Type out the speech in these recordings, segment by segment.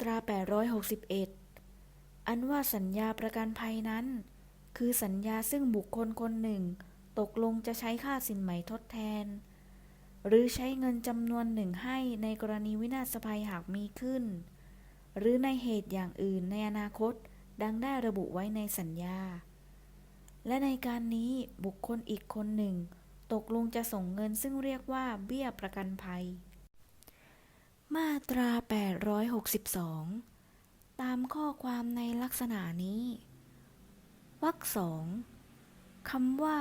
ตรา 861 อันว่าสัญญาประกันภัยนั้น คือสัญญาซึ่งบุคคลคนหนึ่ง ตกลงจะใช้ค่าสินไหมทดแทน หรือใช้เงินจำนวนหนึ่งให้ในกรณีวินาศภัยหากมีขึ้น หรือในเหตุอย่างอื่นในอนาคตดังได้ระบุไว้ในสัญญา และในการนี้บุคคลอีกคนหนึ่ง ตกลงจะส่งเงินซึ่งเรียกว่าเบี้ยประกันภัย มาตรา 862 ตามข้อความในลักษณะนี้ วรรคสองคำว่า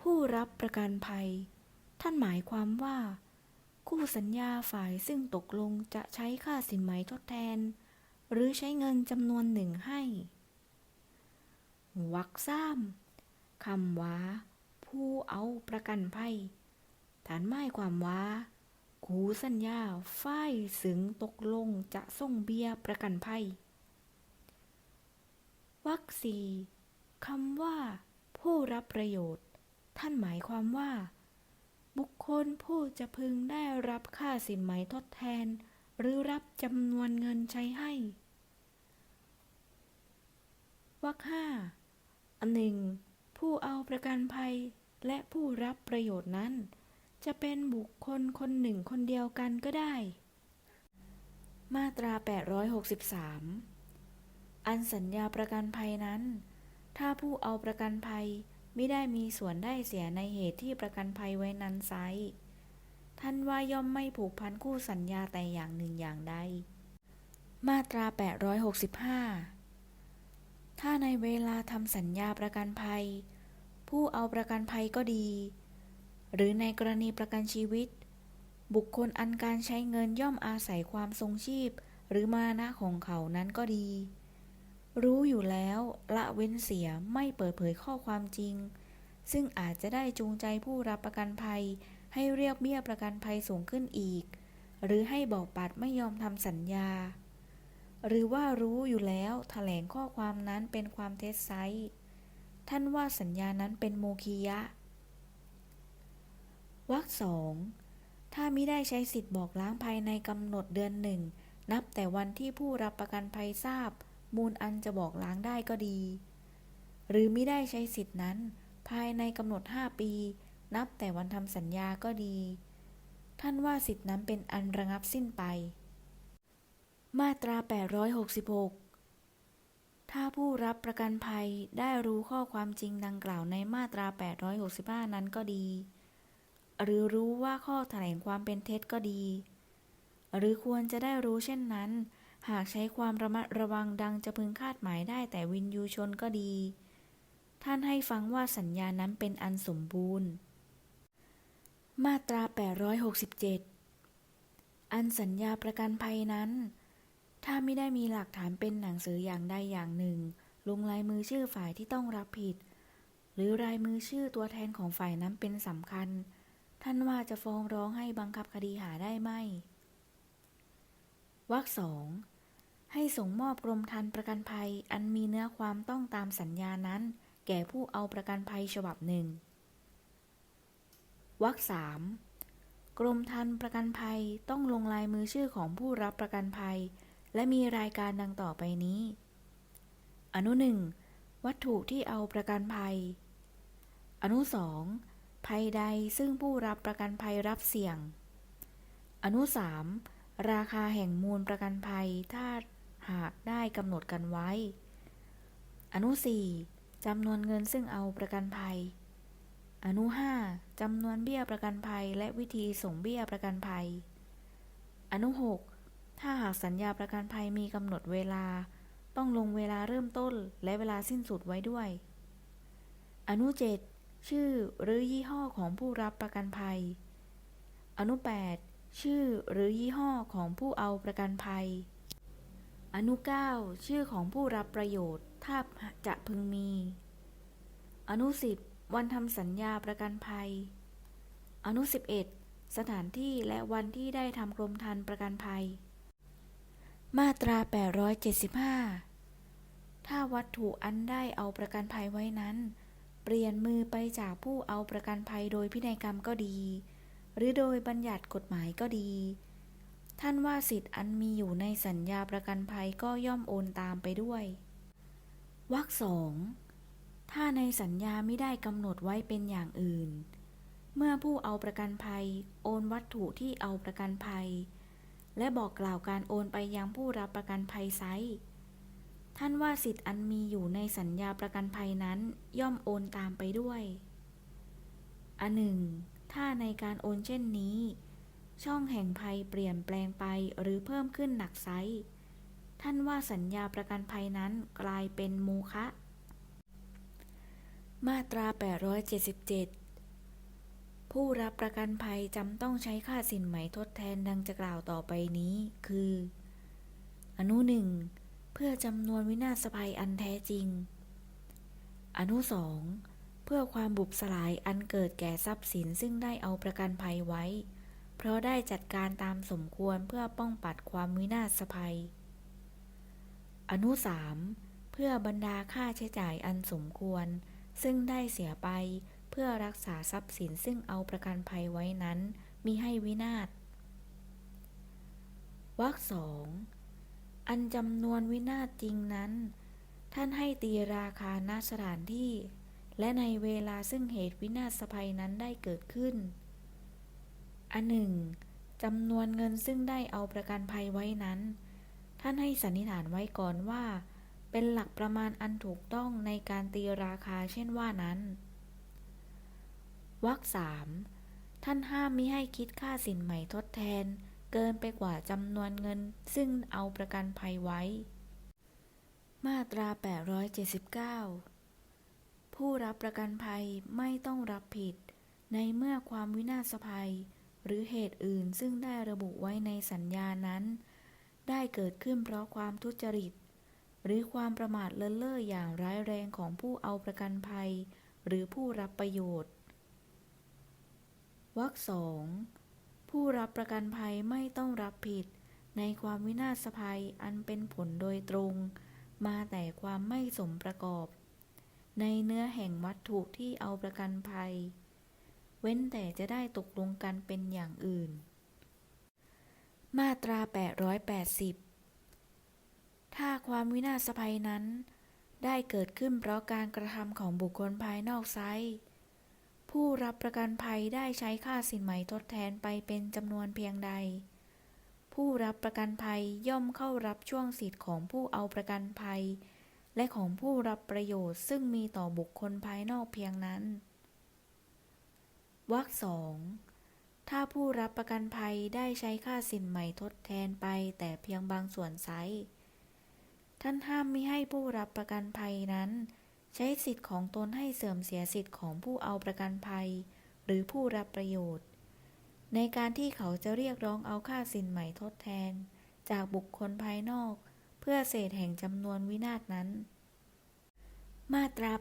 ผู้รับประกันภัย ท่านหมายความว่า คู่สัญญาฝ่ายซึ่งตกลงจะใช้ค่าสินไหมทดแทน หรือใช้เงินจำนวนหนึ่งให้ วรรคสามคำว่า ผู้เอาประกันภัยฐานหมายความว่า คู่สัญญาฝ่ายซึ่งตกลงจะส่งเบียประกันภัยวรรคสี่คำว่า ผู้รับประโยชน์ ท่านหมายความว่า บุคคลผู้จะพึงได้รับค่าสินไหมทดแทน หรือรับจำนวนเงินใช้ให้วรรคห้าอันหนึ่งผู้เอาประกันภัยและผู้รับประโยชน์นั้น จะเป็นบุคคลคนหนึ่งคนเดียวกันก็ได้ มาตรา 863 อันสัญญาประกันภัยนั้น ถ้าผู้เอาประกันภัยไม่ได้มีส่วนได้เสียในเหตุที่ประกันภัยไว้นั้นไซท่านว่าย่อมไม่ผูกพันคู่สัญญาแต่อย่างหนึ่งอย่างใด มาตรา 865 ถ้าในเวลาทำสัญญาประกันภัย ผู้เอาประกันภัยก็ดี หรือในกรณีประกันชีวิต บุคคลอันการใช้เงินย่อมอาศัยความทรงชีพ หรือมานะของเขานั้นก็ดี รู้อยู่แล้วละเว้นเสียไม่เปิดเผยข้อความจริง ซึ่งอาจจะได้จูงใจผู้รับประกันภัย ให้เรียกเบี้ยประกันภัยสูงขึ้นอีก หรือให้บอกปัดไม่ยอมทำสัญญา หรือว่ารู้อยู่แล้วแถลงข้อความนั้นเป็นความเท็จไซท่านว่าสัญญานั้นเป็นโมคียะ วรรคสองถ้ามิได้ใช้สิทธิ์บอกล้างภายในกำหนดเดือนหนึ่ง นับแต่วันที่ผู้รับประกันภัยทราบ มูลอันจะบอกล้างได้ก็ดี หรือมิได้ใช้สิทธินั้น ภายในกำหนด 5 ปี นับแต่วันทำสัญญาก็ดี ท่านว่าสิทธินั้นเป็นอันระงับสิ้นไป มาตรา 866 ถ้าผู้รับประกันภัยได้รู้ข้อความจริงดังกล่าวในมาตรา 865 นั้นก็ดี หรือรู้ว่าข้อแถลงความเป็นเท็จก็ดี หรือควรจะได้รู้เช่นนั้น หากใช้ความระมัดระวังดังจะพึงคาดหมายได้แต่วินยูชนก็ดี ท่านให้ฟังว่าสัญญานั้นเป็นอันสมบูรณ์ มาตรา 867 อันสัญญาประกันภัยนั้น ถ้าไม่ได้มีหลักฐานเป็นหนังสืออย่างใดอย่างหนึ่ง ลงลายมือชื่อฝ่ายที่ต้องรับผิด หรือลายมือชื่อตัวแทนของฝ่ายนั้นเป็นสำคัญ ท่านว่าจะฟ้องร้องให้บังคับคดีหาได้ไหมวรรคสองให้ส่งมอบกรมธรรม์ประกันภัยอันมีเนื้อความต้องตามสัญญานั้น แก่ผู้เอาประกันภัยฉบับหนึ่งวรรคสามกรมธรรม์ประกันภัยต้องลงลายมือชื่อของผู้รับประกันภัย และมีรายการดังต่อไปนี้ อนุหนึ่งวัตถุที่เอาประกันภัย อนุสอง ภัยใดซึ่งผู้รับประกันภัยรับเสี่ยง อนุสามราคาแห่งมูลประกันภัยถ้าหากได้กำหนดกันไว้ อนุสี่จำนวนเงินซึ่งเอาประกันภัย อนุห้าจำนวนเบี้ยประกันภัยและวิธีส่งเบี้ยประกันภัย อนุหกถ้าหากสัญญาประกันภัยมีกำหนดเวลา ต้องลงเวลาเริ่มต้นและเวลาสิ้นสุดไว้ด้วย อนุเจ็ด ชื่อหรือยี่ห้อของผู้รับประกันภัย อนุแปดชื่อหรือยี่ห้อของผู้เอาประกันภัย อนุ 9 ชื่อของผู้รับประโยชน์ถ้าจะพึงมี อนุ 10 วันทำสัญญาประกันภัย อนุ 11 สถานที่และวันที่ได้ทำกรมธรรม์ประกันภัย มาตรา 875 ถ้าวัตถุอันได้เอาประกันภัยไว้นั้น เปลี่ยนมือไปจากผู้เอาประกันภัยโดยพินัยกรรมก็ดี หรือโดยบัญญัติกฎหมายก็ดี ท่านว่าสิทธิ์อันมีอยู่ในสัญญาประกันภัยก็ย่อมโอนตามไปด้วยวรรคสองถ้าในสัญญาไม่ได้กำหนดไว้เป็นอย่างอื่น เมื่อผู้เอาประกันภัย โอนวัตถุที่เอาประกันภัย และบอกกล่าวการโอนไปยังผู้รับประกันภัยไซส์ ท่านว่าสิทธิ์อันมีอยู่ในสัญญาประกันภัยนั้นย่อมโอนตามไปด้วย อันหนึ่ง ถ้าในการโอนเช่นนี้ ช่องแห่งภัยเปลี่ยนแปลงไปหรือเพิ่มขึ้นหนักไซส์ท่านว่าสัญญาประกันภัยนั้นกลายเป็นโมฆะ มาตรา 877 ผู้รับประกันภัยจำต้องใช้ค่าสินไหมทดแทนดังจะกล่าวต่อไปนี้ คือ อนุหนึ่ง เพื่อจำนวนวินาศภัยอันแท้จริง อนุสองเพื่อความบุบสลายอันเกิดแก่ทรัพย์สินซึ่งได้เอาประกันภัยไว้ เพราะได้จัดการตามสมควรเพื่อป้องปัดความวินาศภัย อนุสามเพื่อบรรดาค่าใช้จ่ายอันสมควร ซึ่งได้เสียไปเพื่อรักษาทรัพย์สินซึ่งเอาประกันภัยไว้นั้นมิให้วินาศวรรคสอง อันจำนวนวินาศจริงนั้น ท่านให้ตีราคาณสถานที่ และในเวลาซึ่งเหตุวินาศภัยนั้นได้เกิดขึ้น อันหนึ่งจำนวนเงินซึ่งได้เอาประกันภัยไว้นั้น ท่านให้สันนิษฐานไว้ก่อนว่า เป็นหลักประมาณอันถูกต้องในการตีราคาเช่นว่านั้นวรรคสามท่านห้ามมิให้คิดค่าสินใหม่ทดแทน เกินไปกว่าจำนวนเงิน ซึ่งเอาประกันภัยไว้ มาตรา 879 ผู้รับประกันภัยไม่ต้องรับผิด ในเมื่อความวินาศภัย หรือเหตุอื่นซึ่งได้ระบุไว้ในสัญญานั้น ได้เกิดขึ้นเพราะความทุจริต หรือความประมาทเลินเล่ออย่างร้ายแรงของผู้เอาประกันภัย หรือผู้รับประโยชน์วรรคสอง ผู้รับประกันภัยไม่ต้องรับผิด ในความวินาศภัยอันเป็นผลโดยตรง มาแต่ความไม่สมประกอบ ในเนื้อแห่งวัตถุที่เอาประกันภัย เว้นแต่จะได้ตกลงกันเป็นอย่างอื่น มาตรา 880 ถ้าความวินาศภัยนั้น ได้เกิดขึ้นเพราะการกระทำของบุคคลภายนอกไซต์ ผู้รับประกันภัยได้ใช้ค่าสินไหมทดแทนไปเป็นจำนวนเพียงใด ผู้รับประกันภัยย่อมเข้ารับช่วงสิทธิ์ของผู้เอาประกันภัย และของผู้รับประโยชน์ซึ่งมีต่อบุคคลภายนอกเพียงนั้นวรรคสองถ้าผู้รับประกันภัยได้ใช้ค่าสินไหม่ทดแทนไปแต่เพียงบางส่วนไซส์ท่านห้ามไม่ให้ผู้รับประกันภัยนั้น ใช้สิทธิ์ของตนให้เสื่อมเสียสิทธิ์ของผู้เอาประกันภัย หรือผู้รับประโยชน์ ในการที่เขาจะเรียกร้องเอาค่าสินไหม่ทดแทน จากบุคคลภายนอก เพื่อเศษแห่งจำนวนวินาศนั้น มาตรา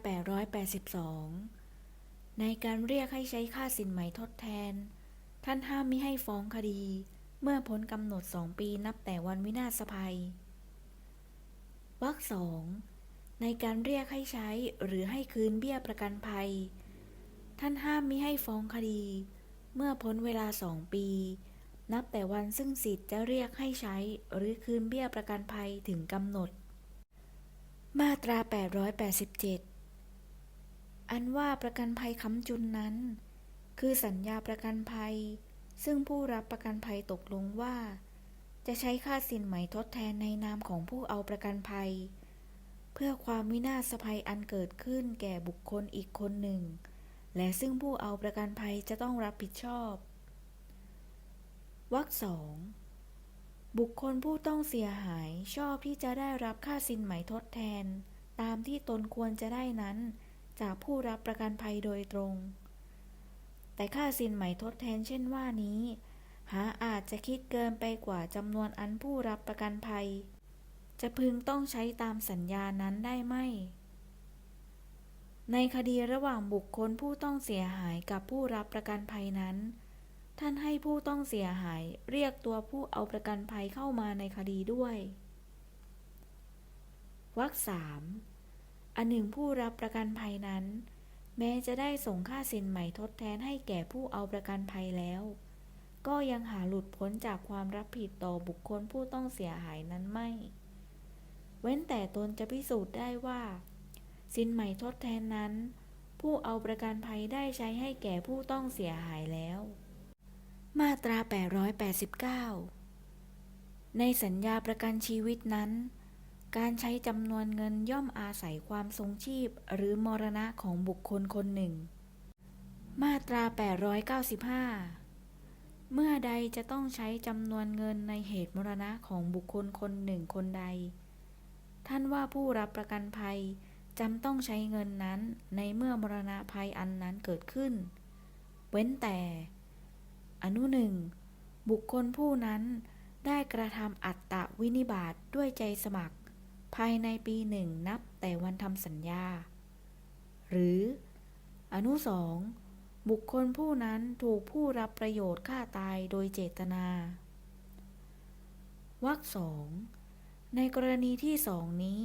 882 ในการเรียกให้ใช้ค่าสินไหม่ทดแทน ท่านห้ามมิให้ฟ้องคดี เมื่อพ้นกำหนดสองปีนับแต่วันวินาศภัยวรรคสอง ในการเรียกให้ใช้หรือให้คืนเบี้ยประกันภัย ท่านห้ามมิให้ฟ้องคดี เมื่อพ้นเวลาสองปี นับแต่วันซึ่งสิทธิ์จะเรียกให้ใช้ หรือคืนเบี้ยประกันภัยถึงกำหนด มาตรา 887 อันว่าประกันภัยค้ำจุนนั้น คือสัญญาประกันภัย ซึ่งผู้รับประกันภัยตกลงว่า จะใช้ค่าสินไหมทดแทนในนามของผู้เอาประกันภัย เพื่อความวินาศภัยอันเกิดขึ้นแก่บุคคลอีกคนหนึ่ง และซึ่งผู้เอาประกันภัยจะต้องรับผิดชอบ วรรคสองบุคคลผู้ต้องเสียหายชอบที่จะได้รับค่าสินไหมทดแทน ตามที่ตนควรจะได้นั้น จากผู้รับประกันภัยโดยตรง แต่ค่าสินไหมทดแทนเช่นว่านี้ หาอาจจะคิดเกินไปกว่าจำนวนอันผู้รับประกันภัย จะพึงต้องใช้ตามสัญญานั้นได้ไหม ในคดีระหว่างบุคคลผู้ต้องเสียหายกับผู้รับประกันภัยนั้น ท่านให้ผู้ต้องเสียหายเรียกตัวผู้เอาประกันภัยเข้ามาในคดีด้วยวรรคสามอันหนึ่งผู้รับประกันภัยนั้น แม้จะได้ส่งค่าสินไหม่ทดแทนให้แก่ผู้เอาประกันภัยแล้ว ก็ยังหาหลุดพ้นจากความรับผิดต่อบุคคลผู้ต้องเสียหายนั้นไม่ เว้นแต่ตนจะพิสูจน์ได้ว่า สินใหม่ทดแทนนั้น ผู้เอาประกันภัยได้ใช้ให้แก่ผู้ต้องเสียหายแล้ว มาตรา 889 ในสัญญาประกันชีวิตนั้น การใช้จำนวนเงินย่อมอาศัยความทรงชีพหรือมรณะของบุคคลคนหนึ่ง มาตรา 895เมื่อใดจะต้องใช้จำนวนเงินในเหตุมรณะของบุคคลคนหนึ่งคนใด ท่านว่าผู้รับประกันภัยจำต้องใช้เงินนั้นในเมื่อมรณะภัยอันนั้นเกิดขึ้น เว้นแต่ อนุหนึ่งบุคคลผู้นั้นได้กระทำอัตตวินิบาตด้วยใจสมัคร ภายในปีหนึ่งนับแต่วันทำสัญญา หรือ อนุสองบุคคลผู้นั้นถูกผู้รับประโยชน์ฆ่าตายโดยเจตนาวรรคสอง ในกรณีที่สองนี้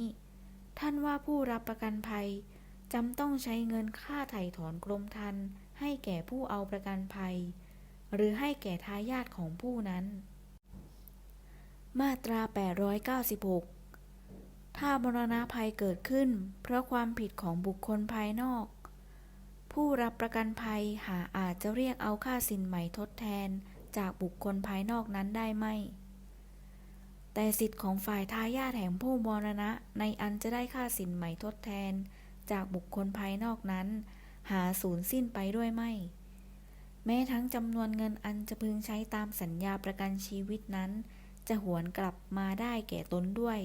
ท่านว่าผู้รับประกันภัยจำต้องใช้เงินค่าไถ่ถอนกรมธรรม์ให้แก่ผู้เอาประกันภัย หรือให้แก่ทายาทของผู้นั้น มาตรา 896 ถ้ามรณะภัยเกิดขึ้น เพราะความผิดของบุคคลภายนอก ผู้รับประกันภัยหาอาจจะเรียกเอาค่าสินใหม่ทดแทนจากบุคคลภายนอกนั้นได้ไหม แต่สิทธิ์ของฝ่ายทายาทแห่งผู้มรณะ ในอันจะได้ค่าสินใหม่ทดแทน จากบุคคลภายนอกนั้น หาสูญสิ้นไปด้วยไม่ แม้ทั้งจำนวนเงินอันจะพึงใช้ตามสัญญาประกันชีวิตนั้น จะหวนกลับมาได้แก่ตนด้วย